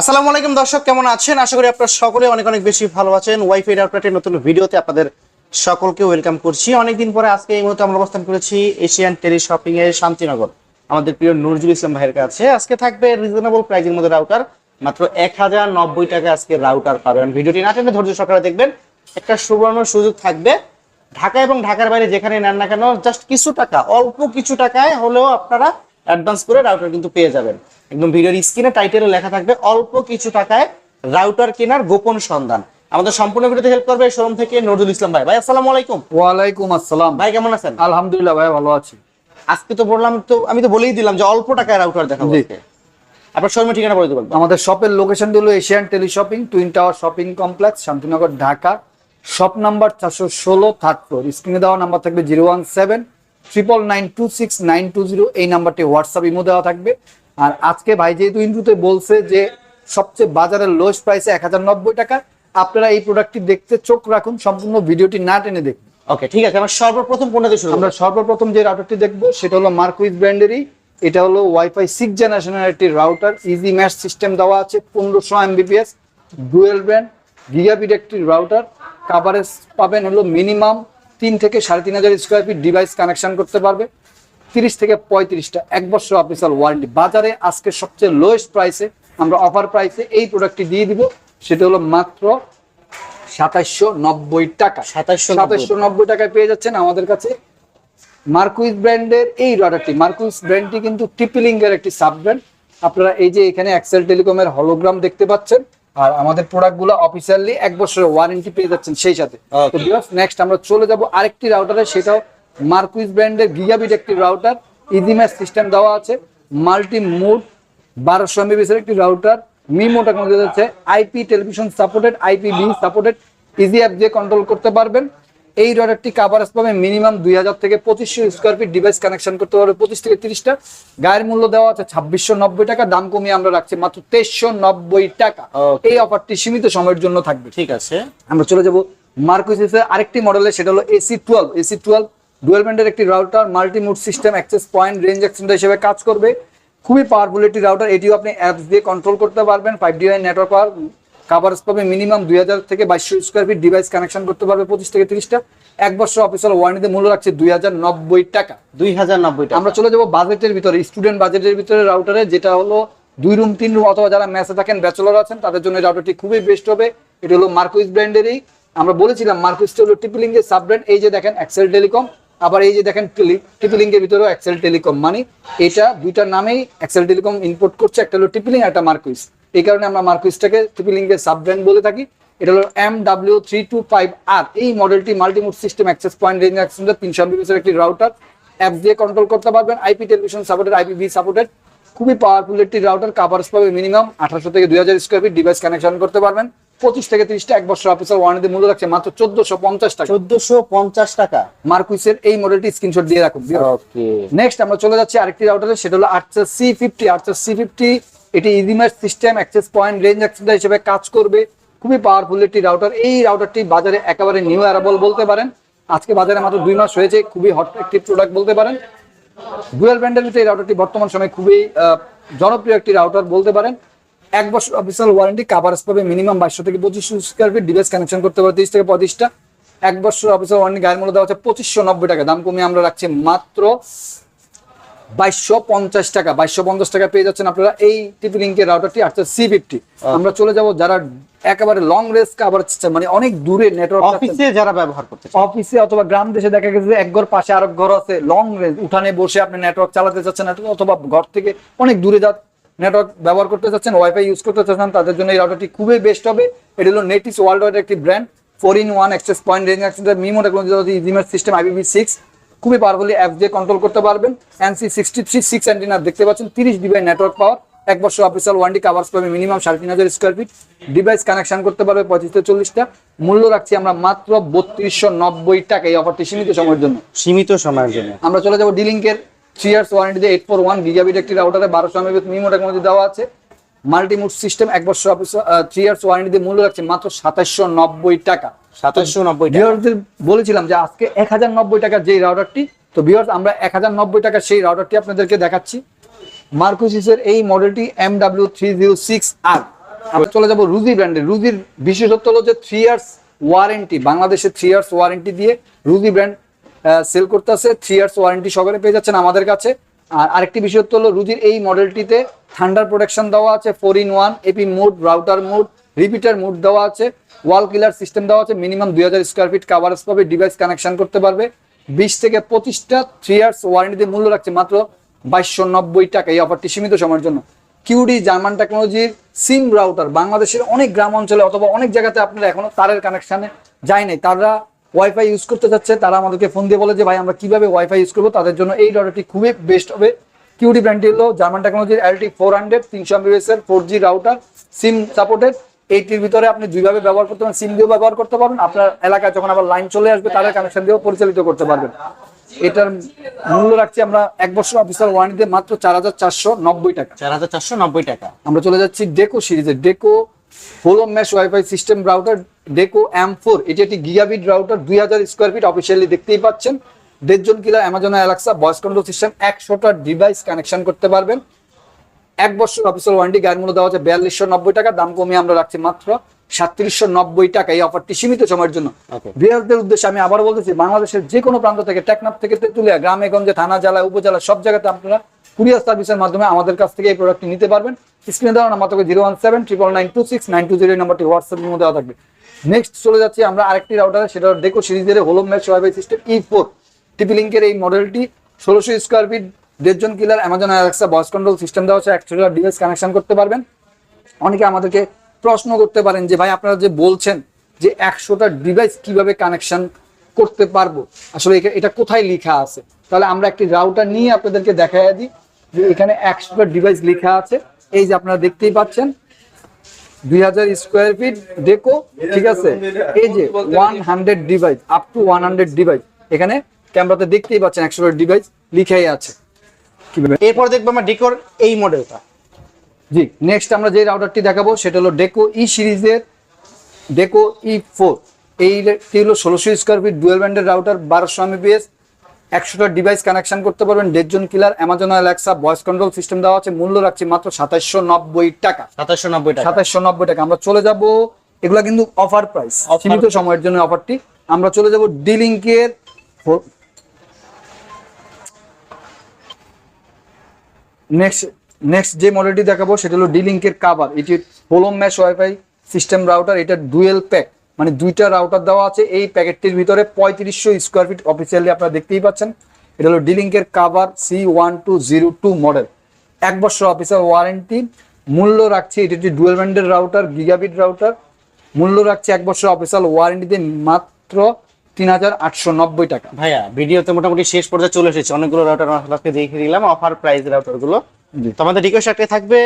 আসসালামু আলাইকুম দর্শক, কেমন আছেন? আশা করি আপনারা সকলে অনেক অনেক বেশি ভালো আছেন। ওয়াইফাই রাউটারের নতুন ভিডিওতে আপনাদের সকলকে ওয়েলকাম করছি। অনেকদিন পরে আজকে এই মুহূর্তে আমরা অবস্থান করেছি এশিয়ান টেলি শপিং এর শান্তিনগর। আমাদের প্রিয় নজরুল ইসলাম ভাইয়ের কাছে। আজকে থাকবে রিজনেবল প্রাইসের মধ্যে রাউটার মাত্র এক হাজার নব্বই টাকা আজকে রাউটার পাবেন। ভিডিওটি না টেনে ধৈর্য সহকারে দেখবেন। একটা সুবর্ণ সুযোগ থাকবে। ঢাকা এবং ঢাকার বাইরে যেখানে নেন না কেন জাস্ট কিছু টাকা, অল্প কিছু টাকায় হলেও আপনারা অ্যাডভান্স করে রাউটার কিন্তু পেয়ে যাবেন। একদম ভিডিওর স্ক্রিনে টাইটেলে লেখা থাকবে অল্প কিছু টাকায় রাউটার কেনার গোপন সন্ধান। আমাদের সম্পূর্ণ ভিডিওতে হেল্প করবে শোরুম থেকে নজরুল ইসলাম ভাই। ভাই আসসালামু আলাইকুম। ওয়ালাইকুম আসসালাম। ভাই কেমন আছেন? আলহামদুলিল্লাহ ভাই ভালো আছি। আজকে তো বললাম তো আমি তো বলেই দিলাম যে অল্প টাকায় রাউটার দেখাবো। আজকে। আপনার শোরুমের ঠিকানা বলে দেবেন। আমাদের শপের লোকেশন হলো Asian tele shopping twin tower shopping complex Shantinagar Dhaka. Shop number চারশো ষোলো থার্ড ফ্লোর স্ক্রিনে দেওয়া নাম্বার থাকবে zero one seven triple nine two six nine two zero এই নাম্বারটি হোয়াটসঅ্যাপ ইমো দেওয়া থাকবে। আর আজকে ভাই যেহেতু ইন্টুতে বলছে যে সবচেয়ে বাজারের লোয়েস্ট প্রাইসে এক হাজার নব্বই টাকা আপনারা এই প্রোডাক্টটি দেখতে চোখ রাখুন সম্পূর্ণ ভিডিওটি না টেনে দেখুন। ওকে ঠিক আছে আমার সর্বপ্রথম কোনটা দিয়ে শুরু আমরা সর্বপ্রথম যে রাউটারটি দেখব সেটা হলো মার্কুইজ ব্র্যান্ডেরই এটা হলো ওয়াইফাই সিক্স জেনারেশনের একটি রাউটার ইজি ম্যাশ সিস্টেম দেওয়া আছে পনেরোশো এমবিপিএস ডুয়েল ব্র্যান্ড গিগাবিট একটি রাউটার কাভারেজ পাবেন হলো মিনিমাম তিন থেকে সাড়ে তিন হাজার স্কোয়ার ফিট ডিভাইস কানেকশন করতে পারবে। তিরিশ থেকে পঁয়ত্রিশটা এক বছর অফিসিয়াল ওয়ারেন্টি বাজারে আজকে সবচেয়ে লোয়েস্ট প্রাইসে আমরা অফার প্রাইসে এই প্রোডাক্টটি দিয়ে দিব। সেটা হলো মাত্র সাতাইশশো নব্বই টাকা। 2790 সাতাইশশো নব্বই টাকায় পেয়ে যাচ্ছেন আমাদের কাছে মার্কুইজ ব্র্যান্ডের এই রাডারটি মার্কুইজ ব্র্যান্ডটি কিন্তু টিপিলিঙ্গের একটি সাব ব্র্যান্ড আপনারা এই যে এখানে এক্সেল টেলিকমের হলোগ্রাম দেখতে পাচ্ছেন। আর আমাদের প্রোডাক্টগুলো অফিসিয়ালি এক বছরের ওয়ারেন্টি পেয়ে যাচ্ছেন সেই সাথে। তো নেক্সট আমরা চলে যাব আরেকটি রাউটারে সেটাও মার্কুইস ব্র্যান্ডের গিগাবিট একটি রাউটার ইজিম্যাচ সিস্টেম দেওয়া আছে মাল্টি মোড বারোশো এম এর একটি রাউটার মিমোটা টেকনোলজি যাচ্ছে IP television supported IP B supported easy app দিয়ে কন্ট্রোল করতে পারবেন। এই রাডারটি কাভারেজ পাবে মিনিমাম দুই হাজার থেকে পঁচিশশো স্কোয়ার ফিট ডিভাইস কানেকশন করতে পারবে পঁচিশ থেকে তিরিশটা। গায়ের মূল্য দেওয়া আছে ছাব্বিশশো নব্বই টাকা দাম কমিয়ে আমরা রাখছি মাত্র তেইশশো নব্বই টাকা। এই অফারটি সীমিত সময়ের জন্য থাকবে। ঠিক আছে। আমরা চলে যাব মার্কুইসের আরেকটি মডেলের সেটা হলো AC twelve AC twelve dual ব্যান্ডের একটি router multi mode system access point range extender হিসেবে কাজ করবে। খুবই পাওয়ারফুল একটি রাউটার এটিও আপনি অ্যাপস দিয়ে কন্ট্রোল করতে পারবেন five D I network power coverage পাবে মিনিমাম দুই হাজার থেকে বাইশশো স্কোয়ার ফিট ডিভাইস কানেকশন করতে পারবে পঁচিশ থেকে তিরিশটা। এক বছর অফিসিয়াল ওয়ারেন্টিতে মূল্য রাখছে দুই হাজার নব্বই টাকা। দুই হাজার নব্বই টাকা। আমরা চলে যাব বাজেটের ভিতরে স্টুডেন্ট বাজেটের ভিতরে রাউটারে যেটা হলো দুই রুম তিন রুম অথবা যারা ম্যাচে থাকেন ব্যাচেলর আছেন তাদের জন্য রাউটারটি খুবই বেস্ট হবে। এটা হলো মার্কুইজ ব্র্যান্ডেরই আমরা বলেছিলাম মার্কুইজটা হলো টিপিলিং এর সাব ব্র্যান্ড এই যে দেখেন এক্সেল টেলিকম আবার এই যে দেখেন টিপিলিং এর ভিতরেও এক্সেল টেলিকম মানে এটা দুইটার নামেই এক্সেল টেলিকম ইম্পোর্ট করছে একটা হলো টিপিলিং একটা মার্কুইজ এই কারণে আমরা মার্কুইসটাকে এর সাব ব্র্যান্ড বলে থাকি। এটা হলো M W three two five R এই মডেলটি multimode system access point range extender তিনশো এমবিপিএস একটি রাউটার অ্যাপ দিয়ে কন্ট্রোল করতে পারবেন। IP television supported IPv supported খুবই পাওয়ারফুল একটি রাউটার কাভার্স পাবে মিনিমাম আঠারোশো থেকে দুই হাজার স্কোয়ার ফিট ডিভাইস কানেকশন করতে পারবেন। পঁচিশ থেকে তিরিশটা এক বছর অফিসার ওয়ারেন্টি মূল্য রাখছে মাত্র চোদ্দশো পঞ্চাশ টাকা। চোদ্দশো পঞ্চাশ টাকা। মার্কুইসের এই মডেলটি স্ক্রিনশট দিয়ে রাখুন নেক্সট আমরা চলে যাচ্ছি আরেকটি রাউটারে সেটা হলো Archer C fifty Archer C fifty এটি easy mesh system access point range extender হিসেবে কাজ করবে। খুবই পাওয়ারফুল একটি রাউটার এই রাউটারটি বাজারে একেবারে নিউ অ্যারাবল বলতে পারেন। আজকে বাজারে মাত্র দুই মাস হয়েছে খুবই হট একটি প্রোডাক্ট বলতে পারেন। ডুয়েল ব্র্যান্ডের এই রাউটারটি বর্তমান সময়ে খুবই জনপ্রিয় একটি রাউটার বলতে পারেন। এক বছর অফিসিয়াল ওয়ারেন্টি কাভারেজ পাবে মিনিমাম বাইশশো থেকে পঁচিশশো স্কোয়ার ফিট ডিভাইস কানেকশন করতে পারবে তিরিশ থেকে পঁয়ত্রিশটা। এক বছর অফিসিয়াল ওয়ারেন্টি গায়ের মূল্য দেওয়া হচ্ছে পঁচিশশো নব্বই টাকা। দাম কমিয়ে আমরা রাখছি মাত্র বাইশশো পঞ্চাশ টাকা। বাইশশো পঞ্চাশ টাকা পেয়ে যাচ্ছেন আপনারা এই টিপি লিঙ্কের রাউটারটি আচ্ছা সি ফিফটি আমরা চলে যাব যারা একেবারে লং রেঞ্জ কাভার মানে অনেক দূরে নেটওয়ার্ক অফিসে যারা ব্যবহার করতে অফিসে অথবা গ্রাম দেশে দেখা গেছে যে এক ঘর পাশে আরেক ঘর আছে লং রেঞ্জ উঠানে বসে আপনি নেটওয়ার্ক চালাতে চাচ্ছেন অথবা ঘর থেকে অনেক দূরে যা নেটওয়ার্ক ব্যবহার করতে চাচ্ছেন ওয়াইফাই ইউজ করতে চাচ্ছেন তাদের জন্য এই রাউটারটি খুবই বেস্ট হবে। এটা হলো নেটিস ওয়ার্ল্ড ওয়াইড একটি brand four in one access point range access MIMO technology ইজিমের system IBB six খুবই পাওয়ারফুলি অ্যাপ দিয়ে কন্ট্রোল করতে পারবেন। এনসি সিক্সটি থ্রি সিক্স অ্যান্টিনার দেখতে পাচ্ছেন তিরিশ ডিবাই নেটওয়ার্ক পাওয়ার এক বছর অফিসিয়াল ওয়ারেন্টি কাভার্স পাবে মিনিমাম সাড়ে তিন হাজার স্কোয়ার ফিট ডিভাইস কানেকশন করতে পারবে পঁচিশ থেকে চল্লিশটা মূল্য রাখছি আমরা মাত্র বত্রিশশো নব্বই টাকা এই অফারটি সীমিত সময়ের জন্য। সীমিত সময়ের জন্য। আমরা চলে যাব ডিলিঙ্কের থ্রি ইয়ার্স ওয়ারেন্টি দিয়ে এইট ফোর ওয়ান গিগাবিট একটি রাউটারে বারোশো এমএবিএস মিমো টেকনোলজি দেওয়া আছে। মাল্টিমুড সিস্টেম এক বছর থ্রি ইয়ার্স ওয়ারেন্টি দিয়ে মূল্য রাখছে মাত্র সাতাশশো নব্বই টাকা। সাতাশশো নব্বই টাকা বলেছিলাম যে আজকে এক হাজার নব্বই টাকার যে রাউটারটি তো ভিউয়ার্স আমরা এক হাজার নব্বই টাকার সেই রাউটারটি আপনাদেরকে দেখাচ্ছি। মার্কুসিসের এই মডেলটি M W three zero six R আমরা চলে যাব রুজি ব্র্যান্ডের রুজির বিশেষত্ব হলো যে থ্রি ইয়ার্স ওয়ারেন্টি বাংলাদেশে থ্রি ইয়ার্স ওয়ারেন্টি দিয়ে রুজি ব্র্যান্ড সেল করতেছে থ্রি ইয়ার্স ওয়ারেন্টি সহকারে পেয়ে যাচ্ছেন আমাদের কাছে। আর আরেকটি বিশেষত্ব হলো, রুজির এই মডেলটিতে থান্ডার প্রোটেকশন দেওয়া আছে four in one AP mode router mode repeater mode দেওয়া আছে ওয়াল কিলার সিস্টেম দেওয়া আছে মিনিমাম দুই হাজার স্কোয়ার ফিট কাভারেজ পাবে ডিভাইস কানেকশন করতে পারবে। বিশ থেকে পঁচিশটা থ্রি ইয়ার্স ওয়ারেন্টিতে মূল্য রাখছে, মাত্র বাইশশো নব্বই টাকা এই অফারটি সীমিত সময়ের জন্য। কিউডি জার্মান টেকনোলজির সিম রাউটার বাংলাদেশের অনেক গ্রাম অঞ্চলে অথবা অনেক জায়গাতে আপনারা এখনও তারের কানেকশানে যায় নাই। তারা ওয়াইফাই ইউজ করতে যাচ্ছে তারা আমাদেরকে ফোন দিয়ে বলে যে ভাই আমরা কীভাবে ওয়াইফাই ইউজ করব? তাদের জন্য এই রাউটারটি খুবই বেস্ট হবে। কিউডি ব্র্যান্ডটি হলো জার্মান টেকনোলজির এলটি ফোর হান্ড্রেড তিনশো এমবিএস এর four G router SIM supported এইটির ভিতরে আপনি দুইভাবে ব্যবহার করতে পারেন সিম দিয়েও ব্যবহার করতে পারবেন। আপনার এলাকায় যখন আবার লাইন চলে আসবে তাদের কানেকশন দিয়েও পরিচালিত করতে পারবেন। এটার মূল্য রাখছি আমরা এক বছর অফিসার ওয়ারেন্টিতে মাত্র চার হাজার চারশো নব্বই টাকা। চার হাজার চারশো নব্বই টাকা। আমরা চলে যাচ্ছি ডেকো সিরিজে Deco whole mesh WiFi system router Deco M four এটি একটি গিগাবিট রাউটার দুই হাজার স্কোয়ার ফিট অফিসিয়ালি দেখতেই পাচ্ছেন। দেড়জন কিলা Amazon Alexa voice control system একশোটা ডিভাইস কানেকশন করতে পারবেন। এক বছর অফিসিয়াল ওয়ারেন্টি গায়ের মূল্য দেওয়া হচ্ছে বিয়াল্লিশশো নব্বই টাকা দাম কমিয়ে আমরা রাখছি মাত্র সাতত্রিশশো নব্বই টাকা এই অফারটি সীমিত সময়ের জন্য। Okay. উদ্দেশ্যে আমি আবার বলতেছি বাংলাদেশের যে কোনো প্রান্ত থেকে টেকনাফ থেকে তেতুলিয়া গ্রামে গঞ্জে থানা জেলা উপজেলা সব জায়গাতে আপনারা কুরিয়ার সার্ভিসের মাধ্যমে আমাদের কাছ থেকে এই প্রোডাক্টটি নিতে পারবেন। স্ক্রিনে দেওয়া নাম্বার থেকে zero one seven triple nine two six nine two zero নাম্বারটি হোয়াটসঅ্যাপের মধ্যে দেওয়া থাকবে। নেক্সট চলে যাচ্ছি আমরা আরেকটি রাউটারে সেটা ডেকো সিরিজের whole mesh WiFi system E four TP লিঙ্কের এই মডেলটি ষোলোশো স্কোয়ার ফিট দেড়জন কিলার Amazon Alexa voice control system দেওয়া আছে একশো ডিভাইস কানেকশন করতে পারবেন। অনেকে আমাদেরকে প্রশ্ন করতে পারেন যে, ভাই, আপনারা যে বলছেন যে একশোটা ডিভাইস কীভাবে কানেকশন করতে পারব? আসলে এটা কোথায় লেখা আছে? তাহলে আমরা একটি রাউটার নিয়ে আপনাদেরকে দেখাই দিই। যে এখানে একশো ডিভাইস লেখা আছে। এই যে আপনারা দেখতেই পাচ্ছেন দুই হাজার স্কোয়ার ফিট ডেকো ঠিক আছে? এই যে one hundred device up to one hundred device এখানে ক্যামেরাতে দেখতেই পাচ্ছেন একশোটা ডিভাইস লিখাই আছে। এরপর দেখব আমরা ডিকোর এই মডেলটা জি নেক্সট আমরা যে রাউটারটি দেখাবো সেটা হলো ডেকো ই সিরিজের ডেকো ই ফোর এইটি হলো ষোলোশো স্কোয়ার ফিট ডুয়েল ব্যান্ডের রাউটার বারোশো এমবিপিএস একশোটা ডিভাইস কানেকশন করতে পারবেন। দেড়জন কিলার Amazon Alexa voice control system দেওয়া আছে। মূল্য রাখছি মাত্র সাতাইশশো নব্বই টাকা। সাতাশশো নব্বই টাকা। সাতাইশশো নব্বই টাকা। আমরা চলে যাব এগুলা কিন্তু অফার প্রাইস সীমিত সময়ের জন্য অফারটি আমরা চলে যাব ডিলিঙ্কের নেক্সট নেক্সট যে মডেলটি দেখাবো সেটা হলো ডিলিঙ্কের কাভার এটি whole home mesh WiFi system router এটা ডুয়েল প্যাক মানে দুইটা রাউটার দেওয়া আছে এই প্যাকেটটির ভিতরে পঁয়ত্রিশশো স্কোয়ার ফিট অফিসিয়ালি আপনারা দেখতেই পাচ্ছেন। এটা হলো ডিলিঙ্কের Covr C one two zero two model এক বছর অফিসার ওয়ারেন্টি মূল্য রাখছি এটি একটি ডুয়েল ব্যান্ডের রাউটার গিগাবিট রাউটার মূল্য রাখছে এক বছর অফিসিয়াল ওয়ারেন্টিতে মাত্র তিন হাজার আটশো নব্বই টাকা। ভাইয়া ভিডিওতে মোটামুটি শেষ পর্যায়ে চলে এসেছে। অনেকগুলো রাউটার আজকে দেখিয়ে দিলাম অফার প্রাইস রাউটারগুলো। জি। তো আমাদের রিকোয়েস্ট একটাই থাকবে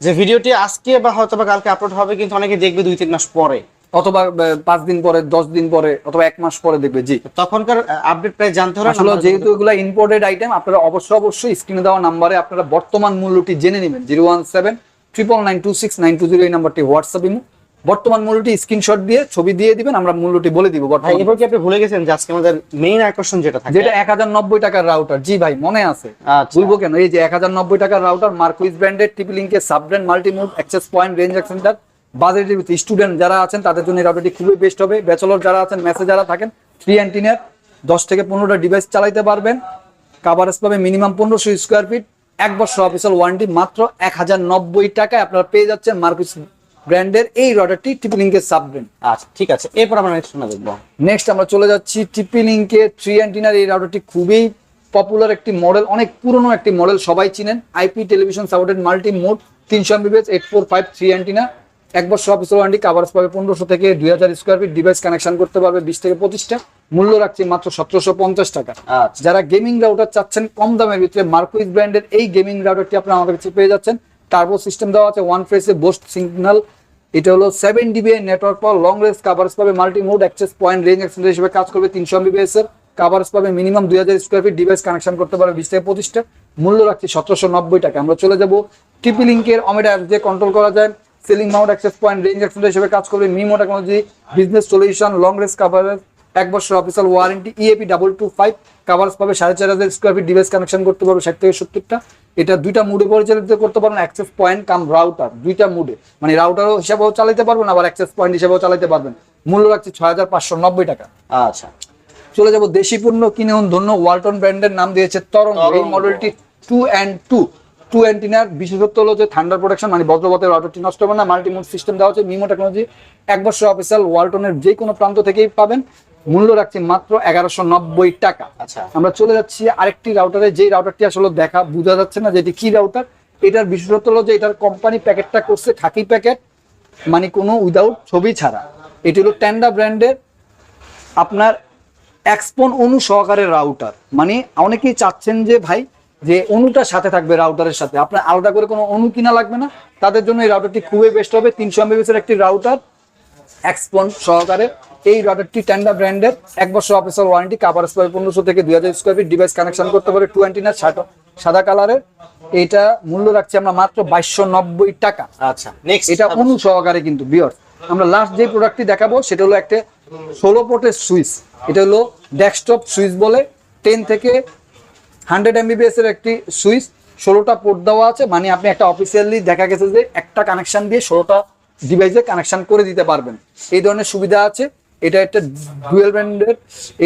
যে ভিডিওটি আজকে বা হয়তো বা কালকে আপলোড হবে কিন্তু অনেকে দেখবে দুই তিন মাস পরে। অথবা পাঁচ দিন পরে দশ দিন পরে অথবা এক মাস পরে দেখবে জি। তখনকার আপডেট প্রাইস জানতে হলে আসলে যেহেতু এগুলো ইম্পোর্টেড আইটেম আপনারা অবশ্যই অবশ্যই স্ক্রিনে দেওয়া নাম্বারে আপনারা বর্তমান মূল্যটি জেনে নেবেন। Zero one seven triple nine two six nine two zero এই নাম্বারটি হোয়াটসঅ্যাপ ইমো। বর্তমান মূল্যটি স্ক্রিনশট দিয়ে ছবি দিয়ে দিবেন আমরা মূল্যটি বলে দিব বর্তমান। এবার কি আপনি ভুলে গেছেন যে আজকে আমাদের মেইন আকর্ষণ যেটা থাকে? যেটা এক হাজার নব্বই টাকার রাউটার জি ভাই মনে আছে। আচ্ছা। বলব কেন? এই যে এক হাজার নব্বই টাকার রাউটার মার্কুইজ ব্র্যান্ডের টিপি লিঙ্কের sub brand multimode access point range center বাজেটের ভিতরে স্টুডেন্ট যারা আছেন তাদের জন্য এই রাউটারটি খুবই বেস্ট হবে। ব্যাচেলর যারা আছেন মেসে যারা থাকেন থ্রি অ্যান্টিনার দশ থেকে পনেরোটা ডিভাইস চালাইতে পারবেন। কাভারেজ পাবে মিনিমাম পনেরোশো স্কোয়ার ফিট এক বছর অফিসিয়াল ওয়ারেন্টি মাত্র এক হাজার নব্বই টাকায় আপনারা পেয়ে যাচ্ছেন মার্কুইজ ব্র্যান্ডের এই রাউটারটি টিপি লিঙ্কের সাব ব্র্যান্ড আচ্ছা ঠিক আছে। এরপর আমরা নেক্সট শোনা দেখব। নেক্সট আমরা চলে যাচ্ছি টিপি লিঙ্কের থ্রি অ্যান্টিনার এই রাউটারটি খুবই পপুলার একটি মডেল অনেক পুরনো একটি মডেল সবাই চিনেন। IP television supported multi mode তিনশো Mbps eight four five three antenna এক বছর অফিসিয়াল ওয়ারেন্টি কাভারেজ পাবে পনেরোশো থেকে দুই হাজার স্কোয়ার ফিট ডিভাইস কানেকশন করতে পারবে বিশ থেকে পঁচিশটা। মূল্য রাখছি মাত্র সতেরোশো পঞ্চাশ টাকা। আচ্ছা। যারা গেমিং রাউটার চাচ্ছেন কম দামের ভিতরে মার্কুইজ ব্র্যান্ডের এই গেমিং রাউটারটি আপনারা আমাদের কাছে পেয়ে যাচ্ছেন। টার্বো সিস্টেম দেওয়া আছে ওয়ান ফেসে বোস্ট সিগন্যাল এটা হলো seven dB network power long range coverage পাবে multi mode access point range extender হিসেবে কাজ করবে তিনশো এমবিবিএস এর। কাভারেজ পাবে মিনিমাম দুই হাজার স্কোয়ার ফিট ডিভাইস কানেকশন করতে পারবে বিশ থেকে পঁচিশটা। মূল্য রাখছি সতেরোশো নব্বই টাকা। আমরা চলে যাব টিপি লিঙ্কের অমেড অ্যাপ দিয়ে কন্ট্রোল করা যায়। Ceiling mount access point range extender হিসেবে কাজ করবে MIMO technology business solution long range coverage এক বছর official warranty EAP double two five coverage পাবে সাড়ে চার হাজার স্কোয়ার ফিট ডিভাইস কানেকশন করতে পারবে ষাট থেকে সত্তরটা। এটা দুইটা মুডে পরিচালিত করতে পারবেন অ্যাক্সেস পয়েন্ট কাম রাউটার দুইটা মুডে মানে রাউটারও হিসাবেও চালাতে পারবেন আবার অ্যাক্সেস পয়েন্ট হিসাবেও চালাতে পারবেন। মূল্য রাখছে ছয় হাজার পাঁচশো নব্বই টাকা। আচ্ছা। চলে যাব দেশি পণ্য কিনে ধন্য ওয়ালটন ব্র্যান্ডের নাম দিয়েছে তরঙ্গ এই মডেলটি টু অ্যান্ড টু টু অ্যান্টিনার বিশেষত্ব হলো যে থান্ডার প্রোটেকশন মানে বজ্রপাতের অটোটি নষ্ট হবে না মাল্টিমোড সিস্টেম দেওয়া হচ্ছে মিমো টেকনোলজি এক বছর অফিসিয়াল ওয়ালটনের যে কোনো প্রান্ত থেকেই পাবেন। মূল্য রাখছি মাত্র এগারোশো নব্বই টাকা। আচ্ছা। আমরা চলে যাচ্ছি আরেকটি রাউটারে যেই রাউটারটি আসলে দেখা বোঝা যাচ্ছে না যে এটি কি রাউটার এটার বিশেষত্ব হলো যে এটার কোম্পানি প্যাকেটটা করছে খাকি প্যাকেট মানে কোনো উইদাউট ছবি ছাড়া। এটি হলো ট্যান্ডা ব্র্যান্ডের আপনার এক্সপন অনু সহকারে রাউটার মানে অনেকেই চাচ্ছেন যে ভাই যে অনুটা সাথে থাকবে রাউটারের সাথে। আপনার আলাদা করে কোনো অনু কিনা লাগবে না। তাদের জন্য এই রাউটারটি খুবই বেস্ট হবে। তিনশো এমবিবিএস একটি রাউটার এক্সপন সহকারে। এই রাউটারটি ট্যান্ডা ব্র্যান্ডের এক বছর অফিসিয়াল ওয়ারেন্টি কাভার স্কোয়ার পনেরোশো থেকে দুই হাজার স্কোয়ার ফিট ডিভাইস কানেকশন করতে পারে। টু অ্যান্টিনার সাদা কালারের এটা মূল্য রাখছি আমরা মাত্র বাইশশো নব্বই টাকা। আচ্ছা নেক্সট এটা অনু সহকারে কিন্তু বিয়র আমরা লাস্ট যে প্রোডাক্টটি দেখাবো সেটা হলো একটা ষোলো পোর্টের সুইচ এটা হলো ডেস্কটপ সুইচ বলে টেন থেকে হান্ড্রেড এমবিবিএস এর একটি সুইচ, ষোলোটা পোর্ট দেওয়া আছে। মানে আপনি একটা অফিসিয়ালি দেখা গেছে যে একটা কানেকশন দিয়ে ষোলোটা ডিভাইসে কানেকশন করে দিতে পারবেন। এই ধরনের সুবিধা আছে। এটা একটা ডুয়েল ব্র্যান্ডের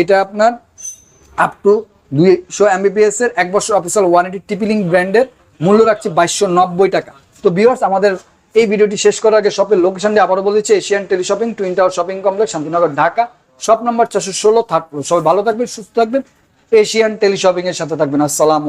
এটা আপনার আপ টু দুইশো এমবিপিএস এর, এক বছর অফিসিয়াল ওয়ারেন্টি টিপিলিং ব্র্যান্ডের মূল্য রাখছি বাইশশো নব্বই টাকা। তো ভিউয়ার্স আমাদের এই ভিডিওটি শেষ করার আগে শপের লোকেশন দিয়ে আবারও বলে দিচ্ছি, Asian tele shopping twin tower shopping complex, Shantinagar, Dhaka. Shop number চারশো ষোলো থার্ড সবাই ভালো থাকবেন, সুস্থ থাকবেন। এশিয়ান টেলি শপিং এর সাথে থাকবেন। আসসালামু